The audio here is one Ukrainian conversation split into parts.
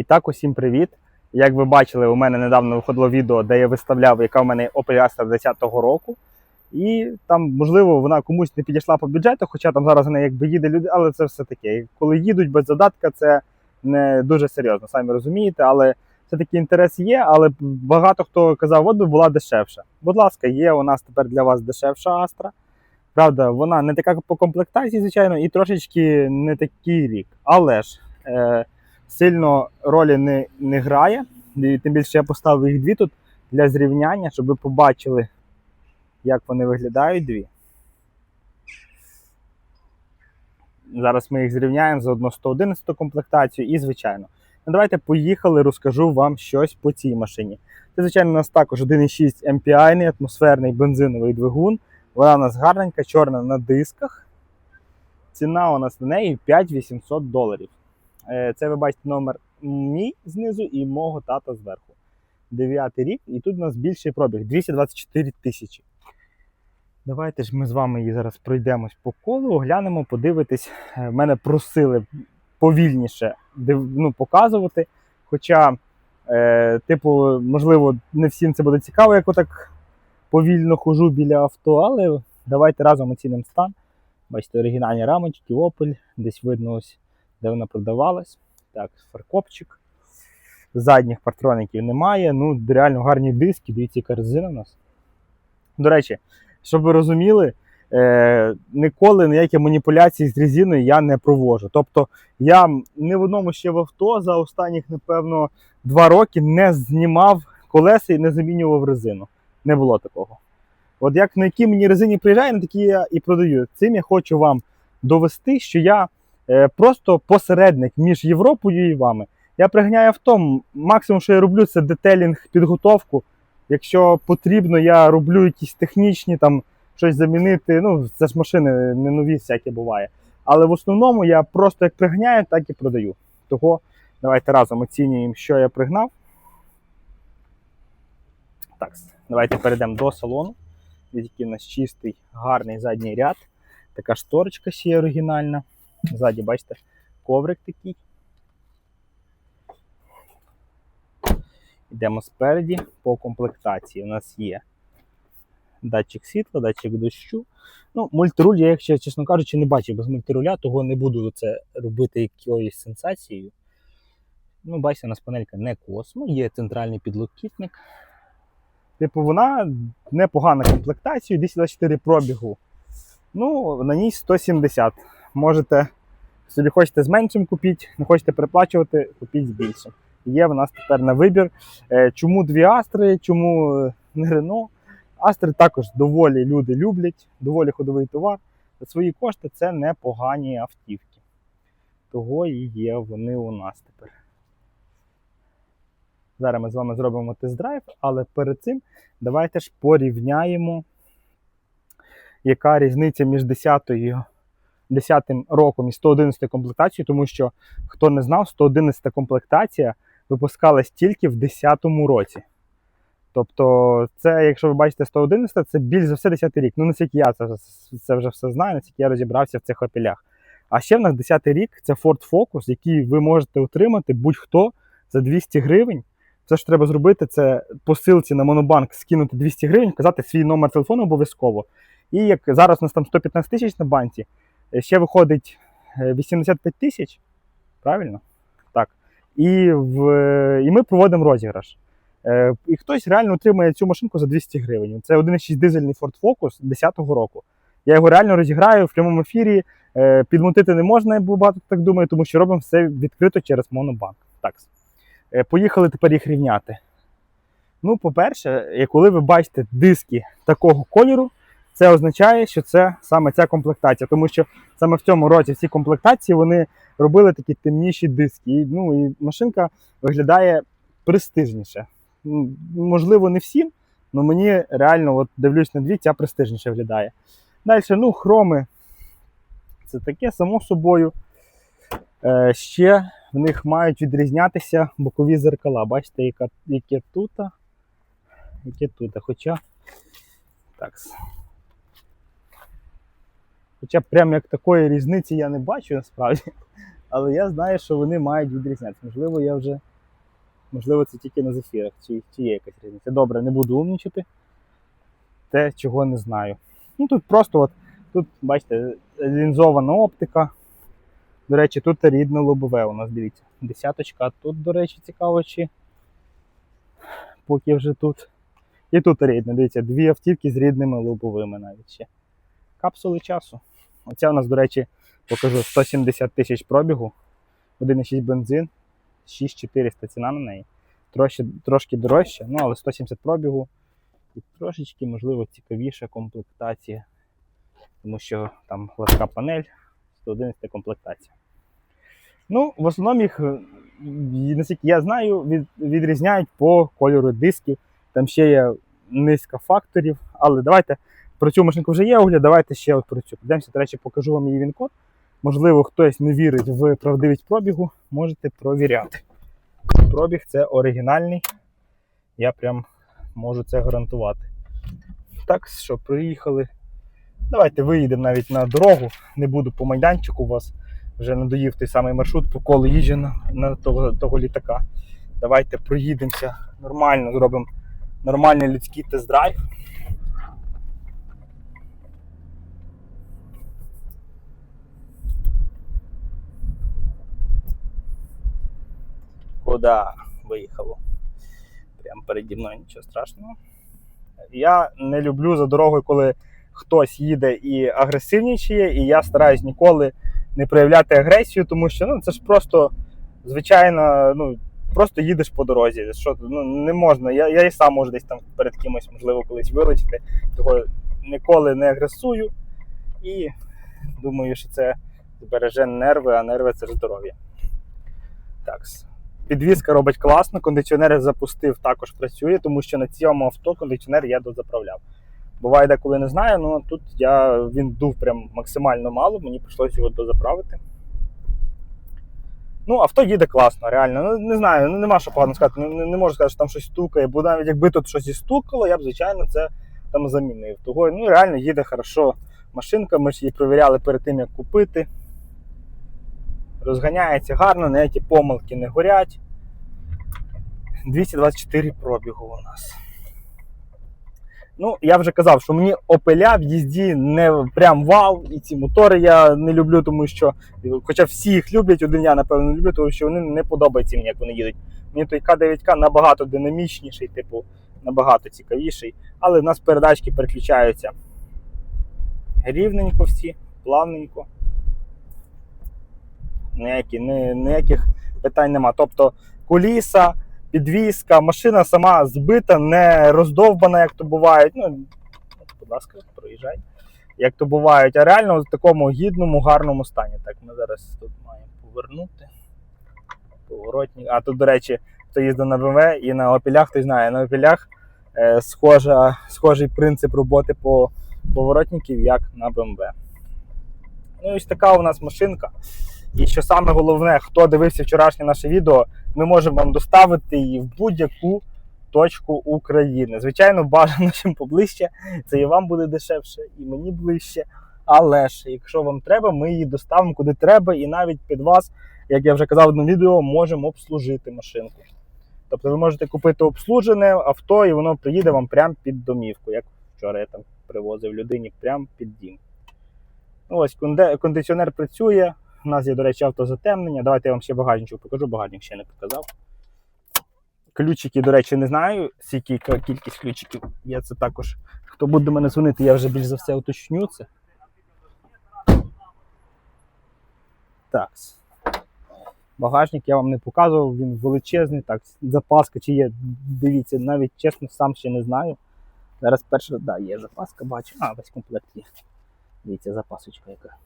І так, усім привіт. Як ви бачили, у мене недавно виходило відео, де я виставляв, яка в мене Opel Astra 10-го року. І там, можливо, вона комусь не підійшла по бюджету, хоча там зараз вона якби їде люди, але це все таке. Коли їдуть без задатка, це не дуже серйозно, самі розумієте, але все-таки інтерес є, але багато хто казав, от би була дешевша. Будь ласка, є у нас тепер для вас дешевша Astra. Правда, вона не така по комплектації, звичайно, і трошечки не такий рік. Але ж е, сильно ролі не, не грає. І тим більше я поставив їх дві тут для зрівняння, щоб ви побачили, як вони виглядають дві. Зараз ми їх зрівняємо заодно 111 комплектацію і, звичайно. Ну, давайте поїхали, розкажу вам щось по цій машині. Це, звичайно, у нас також 1,6 MPI, атмосферний бензиновий двигун. Вона у нас гарненька, чорна на дисках. Ціна у нас на неї 5800 доларів. Е, Це ви бачите номер мій знизу і мого тата зверху. Дев'ятий рік, і тут у нас більший пробіг 224 тисячі. Давайте ж ми з вами її зараз пройдемось по колу, оглянемо, подивитись. Е, Мене просили повільніше ну, показувати. Хоча, е, типу, можливо, не всім це буде цікаво, як отак повільно хожу біля авто, але давайте разом оцінимо стан. Бачите, оригінальні рамочки, Opel, десь видно ось, де вона продавалась. Так, фаркопчик. Задніх партроників немає. Ну, реально гарні диски, дивіться, яка резина у нас. До речі, щоб ви розуміли, е, ніколи ніякі маніпуляції з резиною я не проводжу. Тобто я ні в одному ще в авто за останніх, напевно, два роки не знімав колеса і не замінював резину. Не було такого. От як на якій мені резині приїжджає, на такі я і продаю. Цим я хочу вам довести, що я просто посередник між Європою і вами. Я приганяю авто, максимум, що я роблю, це детелінг, підготовку. Якщо потрібно, я роблю якісь технічні там щось замінити. Ну, це ж машини не нові, всякі буває. Але в основному я просто як приганяю, так і продаю. Того давайте разом оцінюємо, що я пригнав. Так, давайте перейдемо до салону. Який у нас чистий, гарний задній ряд. Така шторочка ще оригінальна. Ззаді, бачите, коврик такий. Йдемо спереді по комплектації. У нас є датчик світла, датчик дощу. Ну, мультируль я, якщо чесно кажучи, не бачив без мультируля, того не буду це робити якоюсь сенсацією. Ну, бачите, у нас панелька не космо, є центральний підлокітник. Типу, вона непогана комплектація, 224 пробігу. Ну, на ній 170. Можете, собі хочете з меншим купіть, не хочете переплачувати, купіть з більшим. Є в нас тепер на вибір. Е, Чому дві Астри, чому е, не Рено? Астри також доволі люди люблять, доволі ходовий товар. За свої кошти це непогані автівки. Того і є вони у нас тепер. Зараз ми з вами зробимо тест-драйв, але перед цим давайте ж порівняємо, яка різниця між 10 10 роком і 111 комплектацією, тому що, хто не знав, 111 комплектація випускалась тільки в 10 році. Тобто, це, якщо ви бачите 111, це більш за все 10 рік. Ну, наскільки я це, це вже все знаю, наскільки я розібрався в цих опілях. А ще в нас 10-й рік це Ford Focus, який ви можете отримати будь-хто за 200 гривень. Все, що треба зробити, це по ссылці на Монобанк скинути 200 гривень, казати свій номер телефону обов'язково. І як зараз у нас там 115 тисяч на банці, ще виходить е, 85 тисяч. Правильно? Так. І, в, е, і ми проводимо розіграш. Е, І хтось реально отримає цю машинку за 200 гривень. Це 1,6 дизельний Ford Focus 10-го року. Я його реально розіграю в прямому ефірі. Е, Підмутити не можна, я багато так думаю, тому що робимо все відкрито через Монобанк. Так. Е, Поїхали тепер їх рівняти. Ну, по-перше, е, коли ви бачите диски такого кольору, це означає, що це саме ця комплектація, тому що саме в цьому році всі комплектації вони робили такі темніші диски. Ну, і машинка виглядає престижніше. Можливо, не всім, але мені реально от дивлюсь на дві, ця престижніше виглядає. Далі, ну, хроми. Це таке, само собою. Е, ще в них мають відрізнятися бокові зеркала. Бачите, яке тут, яке тут. Хоча. Так. Хоча прям як такої різниці я не бачу насправді. Але я знаю, що вони мають відрізнятися. Можливо, я вже Можливо, це тільки на зефірах, чи, чи є якась різниця. Добре, не буду умнічати. Те, чого не знаю. Ну тут просто от, тут, бачите, лінзована оптика. До речі, тут рідне лобове у нас, дивіться. Десяточка, тут, до речі, цікаво, чи поки вже тут. І тут рідне, дивіться, дві автівки з рідними лобовими навіть ще. Капсули часу. Оця у нас, до речі, покажу 170 тисяч пробігу, 1,6 бензин, 6400 ціна на неї. Трошки, трошки дорожче, ну але 170 пробігу і трошечки, можливо, цікавіша комплектація, тому що там гладка панель, 111 комплектація. Ну, в основному їх, наскільки я знаю, від, відрізняють по кольору дисків. Там ще є низка факторів, але давайте про цю машинку вже є огляд, давайте ще от про цю. Підемося, до речі, покажу вам її він-код. Можливо, хтось не вірить в правдивість пробігу, можете провіряти. Пробіг це оригінальний. Я прям можу це гарантувати. Так що, приїхали. Давайте виїдемо навіть на дорогу. Не буду по майданчику у вас. Вже надоїв той самий маршрут по колу їжджу на, на того, того літака. Давайте проїдемося нормально, зробимо нормальний людський тест-драйв. Куда виїхало? Прямо переді мною нічого страшного. Я не люблю за дорогою, коли хтось їде і агресивнічає, і я стараюсь ніколи не проявляти агресію, тому що ну, це ж просто звичайно, ну, просто їдеш по дорозі. Що, ну, не можна. Я, я і сам можу десь там перед кимось, можливо, колись вилетіти. Того ніколи не агресую. І думаю, що це збереже нерви, а нерви це здоров'я. Так. Підвізка робить класно, кондиціонер запустив, також працює, тому що на цьому авто кондиціонер я дозаправляв. Буває деколи не знаю, але тут я, він дув прям максимально мало, мені прийшлося його дозаправити. Ну, авто їде класно, реально. Ну, не знаю, ну нема що погано сказати. Не, не можу сказати, що там щось стукає, бо навіть якби тут щось і стукало, я б, звичайно, це там замінив. Того, ну, реально їде хорошо машинка, ми ж її перевіряли перед тим, як купити. Розганяється гарно, ніякі помилки не горять. 224 пробігу у нас. Ну, я вже казав, що мені опеля в їзді не прям вау, і ці мотори я не люблю, тому що, хоча всі їх люблять, один я, напевно, не люблю, тому що вони не подобаються мені, як вони їдуть. Мені той К9К набагато динамічніший, типу, набагато цікавіший. Але в нас передачки переключаються рівненько всі, плавненько. Ніякі, ні, ніяких питань нема. Тобто куліса, підвізка, машина сама збита, не роздовбана, як то бувають. Ну, будь ласка, проїжджай. Як то бувають, а реально в такому гідному, гарному стані. Так, ми зараз тут маємо повернути. Поворотник. А тут, до речі, хто їздив на БМВ і на опілях, хтось знає, на опілях е, схожа, схожий принцип роботи по поворотників, як на БМВ. Ну, ось така у нас машинка. І що саме головне, хто дивився вчорашнє наше відео, ми можемо вам доставити її в будь-яку точку України. Звичайно, бажано чим поближче, це і вам буде дешевше, і мені ближче. Але ж, якщо вам треба, ми її доставимо куди треба, і навіть під вас, як я вже казав в одному відео, можемо обслужити машинку. Тобто ви можете купити обслужене авто, і воно приїде вам прямо під домівку, як вчора я там привозив людині прямо під дім. Ну, Ось кондиціонер працює. У нас є, до речі, автозатемнення. Давайте я вам ще багажничок покажу, багажник ще не показав. Ключики, до речі, не знаю, скільки кількість ключиків. Я це також. Хто буде до мене дзвонити, я вже більш за все уточню це. Так. Багажник я вам не показував, він величезний. Так, запаска чи є, дивіться, навіть чесно, сам ще не знаю. Зараз перше, да, є запаска, бачу. А, весь комплект є. Дивіться, запасочка яка.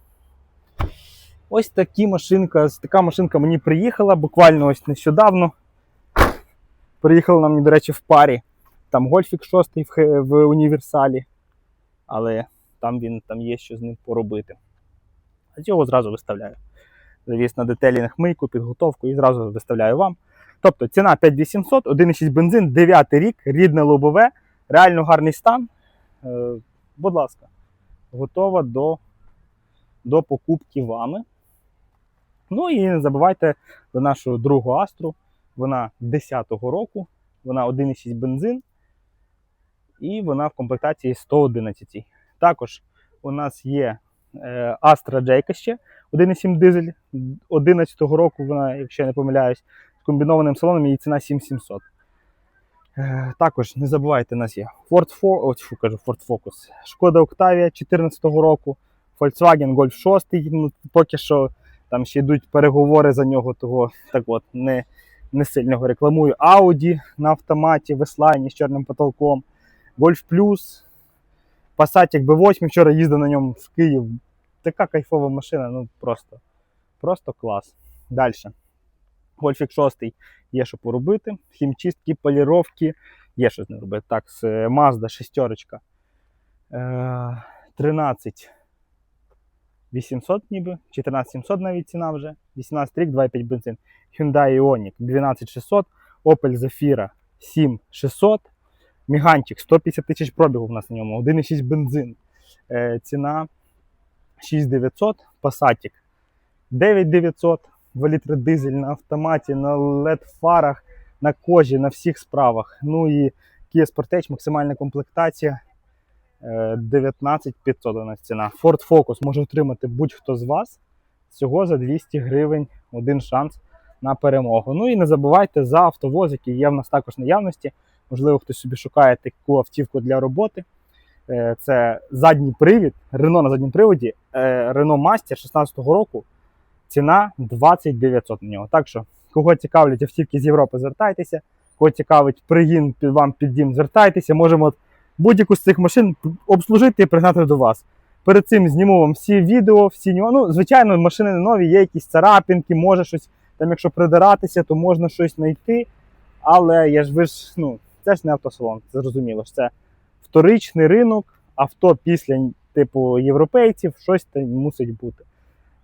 Ось такі машинка, така машинка мені приїхала буквально ось нещодавно. Приїхала на мені, до речі, в парі. Там Гольфік 6 в, в універсалі. Але там він там є що з ним поробити. А цього зразу виставляю. Завіз на детелінг мийку, підготовку і зразу виставляю вам. Тобто ціна 5800, 1,6 бензин, 9 рік, рідне лобове, реально гарний стан. Е, будь ласка, готова до, до покупки вами. Ну і не забувайте до нашого другого астру. Вона 10-го року, вона 1,6 бензин, і вона в комплектації 111. Також у нас є е, Astra J ще 1,7 дизель. 11-го року, вона, якщо я не помиляюсь, з комбінованим салоном, її ціна 7700. Е, Також не забувайте, у нас є Ford Focus, о, фу, кажу, Ford Focus, Шкода Octavia 14-го року, Volkswagen Golf 6, ну, поки що там ще йдуть переговори за нього, того так от не, не сильно рекламую. Audi на автоматі, веслайні з чорним потолком, Golf Plus, Passat B8, вчора їздив на ньому в Київ. Така кайфова машина, ну просто, просто клас. Далі. Гольфік 6 є що поробити. Хімчистки, поліровки, є що з ним робити. Так, з е, Mazda шестерочка. Е, 13 800 ніби, 14 700 навіть ціна вже. 18 рік, 2,5 бензин. Hyundai Ioniq 12 600, Opel Zafira 7 600. Міганчик 150 тисяч пробігу в нас на ньому, 1,6 бензин. Е, ціна 6900, Passat 9900, 2 літри дизель на автоматі, на LED-фарах, на кожі, на всіх справах. Ну і Kia Sportage, максимальна комплектація е, 19500 у нас ціна. Ford Focus може отримати будь-хто з вас. Всього за 200 гривень один шанс на перемогу. Ну і не забувайте за автовоз, який є в нас також наявності. Можливо, хтось собі шукає таку автівку для роботи. Е, Це задній привід, Renault на задньому приводі, е, Renault Master 16-го року. Ціна 2900 на нього. Так що, кого цікавлять автівки з Європи, звертайтеся. Кого цікавить пригін під вам під дім, звертайтеся. Можемо будь-яку з цих машин обслужити і пригнати до вас. Перед цим зніму вам всі відео, всі нюанси. Ну, звичайно, машини не нові, є якісь царапинки, може щось, там, якщо придиратися, то можна щось знайти. Але я ж ви ж, ну, це ж не автосалон, це зрозуміло. Це вторичний ринок, авто після типу європейців, щось там мусить бути.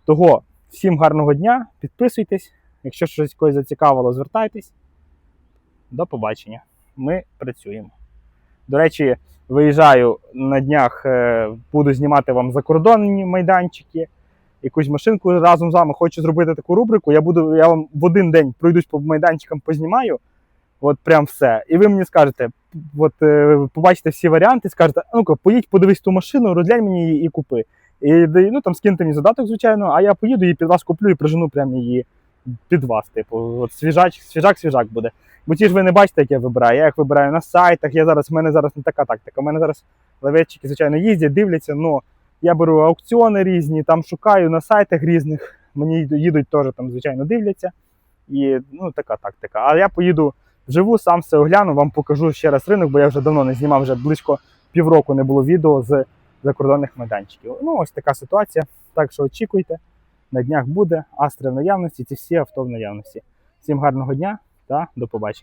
Того всім гарного дня, підписуйтесь. Якщо щось когось зацікавило, звертайтесь. До побачення. Ми працюємо. До речі, виїжджаю на днях, е, буду знімати вам закордонні майданчики, якусь машинку разом з вами. Хочу зробити таку рубрику. Я буду, я вам в один день пройдусь по майданчикам, познімаю. От прям все. І ви мені скажете, от е, побачите всі варіанти, скажете, ну-ка, поїдь, подивись ту машину, розглянь мені її і купи. І ну, там скиньте мені задаток, звичайно, а я поїду і під вас куплю і прижену прямо її під вас. Типу, от свіжач, свіжак, свіжак буде. Бо ті ж ви не бачите, як я вибираю. Я їх вибираю на сайтах. Я зараз, в мене зараз не така тактика. У мене зараз лавечики, звичайно, їздять, дивляться, але я беру аукціони різні, там шукаю на сайтах різних. Мені їдуть теж там, звичайно, дивляться. І ну, така тактика. А я поїду вживу, сам все огляну, вам покажу ще раз ринок, бо я вже давно не знімав, вже близько півроку не було відео з закордонних майданчиків. Ну, ось така ситуація. Так що очікуйте, на днях буде Астра в наявності, ці всі авто в наявності. Всім гарного дня та до побачення.